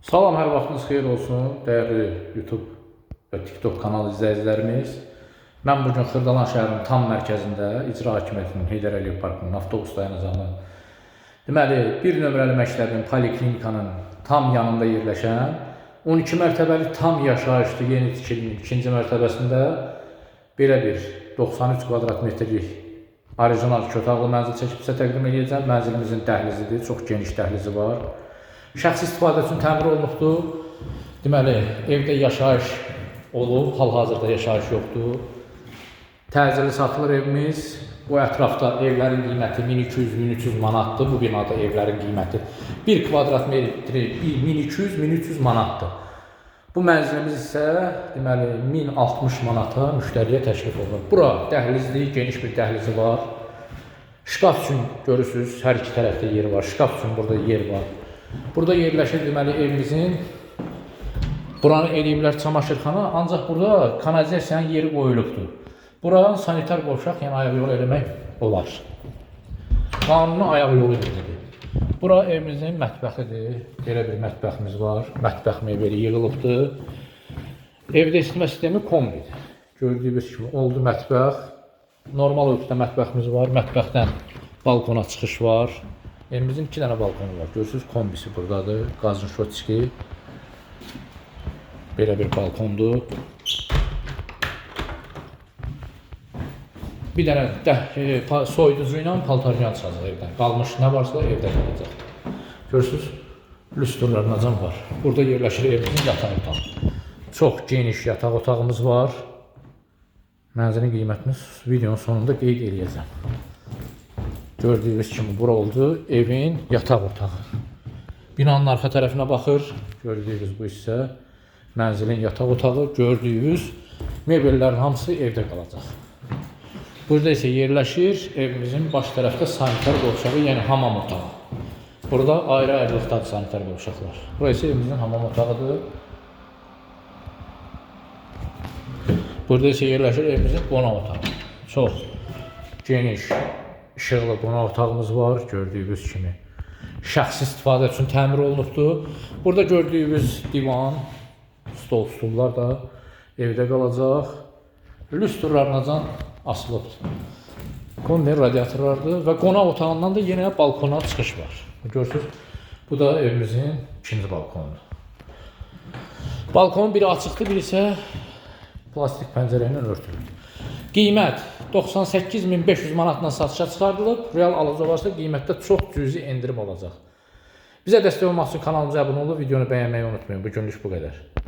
Salam, hər vaxtınız xeyir olsun, dəyərli YouTube və TikTok kanal izləyicilərimiz. Mən bugün Xırdalan şəhərinin tam mərkəzində İcra Hakimiyyətinin Heydər Əliyev Parkının avtobus dayanacağını deməli, bir nömrəli məktəbin poliklinikanın tam yanında yerləşən 12 mərtəbəli tam yaşayışlı yeni tikilinin ikinci mərtəbəsində belə bir 93 kvadrat metrlik orijinal kötaqlı mənzil çəkib sizə təqdim edəcəm. Mənzilimizin dəhlizidir, çox geniş dəhlizi var. Şəxsi istifadə üçün təmir olunubdur. Deməli, evdə yaşayış olub, hal-hazırda yaşayış yoxdur. Təcili satılır evimiz. Bu ətrafda evlərin qiyməti 1200-1300 manatdır. Bu binada evlərin qiyməti 1 kvadrat metri 1200-1300 manatdır. Bu mənzilimiz isə deməli 1060 manata müştəriyə təklif olunur. Bura dəhlizli, geniş bir dəhlizi var. Şkaf üçün görürsüz, hər iki tərəfdə yer var. Şkaf üçün burada yer var. Burada yerləşir deməli evimizin buranı eləyiblər çamaşırxana, ancaq burada kanalizasiyanın yeri qoyulubdur. Bura sanitar qovşaq, yəni ayaq yolu eləmək olar. Qanuni ayaq yolu edilir. Bura evimizin mətbəxidir. Belə bir mətbəximiz var. Mətbəx mebeli yığılıbdır. Evdə isitmə sistemi kombidir. Gördüyünüz kimi oldu mətbəx. Normal ölçüdə mətbəximiz var. Mətbəxdən balkona çıxış var. Evimizin iki dənə balkonu var. Görürsüz kombisi buradadır. Qazın şotski. Belə bir balkondur. Bir dənə də, e, soyuducu ilə paltaryan çıxacaq evdən. Qalmış nə varsa evdə qalacaq. Görürsüz? Lüstrlərlə cam var. Burada yerləşir evimizin yataq otağı. Çox geniş yataq otağımız var. Mənzilin qiymətini videonun sonunda qeyd eləyəcəm. Gördüyünüz kimi bura oldu evin yataq otağı. Binanın arxa tərəfinə baxır. Gördüyünüz bu hissə mənzilin yataq otağı. Gördüyünüz mebellərin hamısı evdə qalacaq. Burada isə yerləşir evimizin baş tərəfdə sanitar qovşağı, yəni hamam otağı. Burada ayrı-ayrılıqdadır sanitar qovşaqlar. Bura isə evimizin hamam otağıdır. Burada isə yerləşir evimizin qonaq otağı. Çox geniş, işıqlı qonaq otağımız var, gördüyünüz kimi. Şəxsi istifadə üçün təmir olunubdur. Burada gördüyünüz divan, stol, stullar da evdə qalacaq. Lüstrlarla asılıbdır. Kondiner radiatorlardır və qonaq otağından da yenə balkona çıxış var. Görürsüz, bu da evimizin ikinci balkonudur. Balkonun biri açıqdır, biri isə plastik pəncərə ilə örtülür. Qiymət 98500 manatla satışa çıxardılıb. Real alıcı varsa qiymətdə çox cüzi endirim olacaq. Bizə dəstək olmaq üçün kanalımıza abunə olub, videonu bəyənməyi unutmayın. Bu günlük bu qədər.